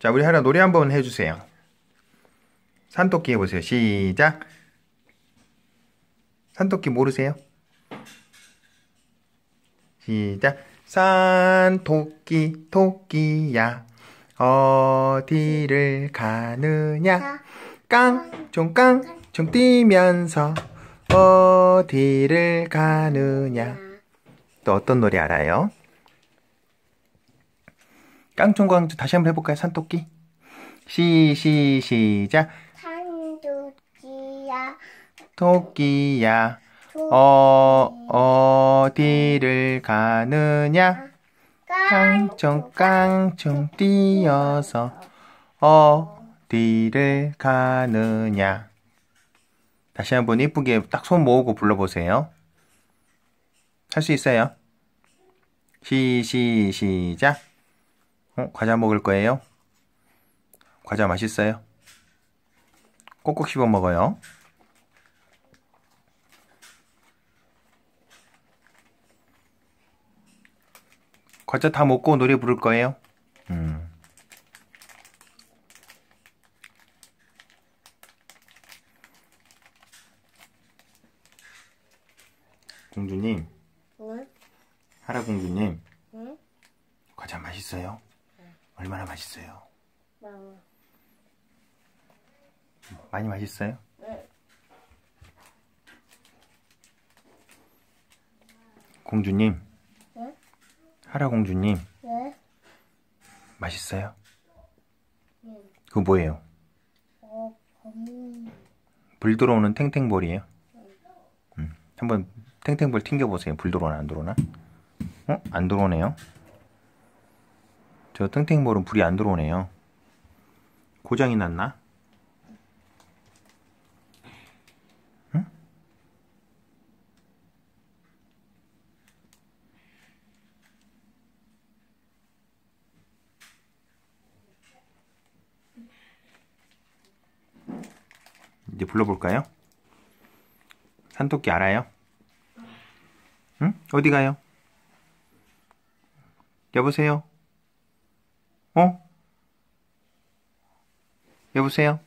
자, 우리 하나 노래 한번 해주세요. 산토끼 해보세요. 시작. 산토끼 모르세요? 시작. 산토끼, 토끼야. 어디를 가느냐? 깡총, 깡 총 뛰면서 어디를 가느냐? 또 어떤 노래 알아요? 깡총깡총 다시 한번 해볼까요? 산토끼. 시, 시, 시작. 산토끼야 토끼야. 어, 어디를 가느냐? 깡총, 깡총 뛰어서 어디를 가느냐? 다시 한번 이쁘게 딱 손 모으고 불러보세요. 할 수 있어요. 시, 시, 시작. 어, 과자 먹을 거예요? 과자 맛있어요? 꼭꼭 씹어 먹어요. 과자 다 먹고 노래 부를 거예요? 음. 공주님, 응? 하라 공주님, 응? 과자 맛있어요? 얼마나 맛있어요? 뭐, 많이 맛있어요? 응. 공주님, 응? 하라 공주님, 왜? 맛있어요? 응. 그거 뭐예요? 어, 검, 불 들어오는 탱탱볼이에요. 음, 한번 탱탱볼 튕겨보세요. 불 들어오나 안 들어오나? 어? 안 들어오네요. 저 탱탱볼은 불이 안 들어오네요. 고장이 났나? 응? 이제 불러볼까요? 산토끼 알아요? 응? 어디 가요? 여보세요? 어? 여보세요?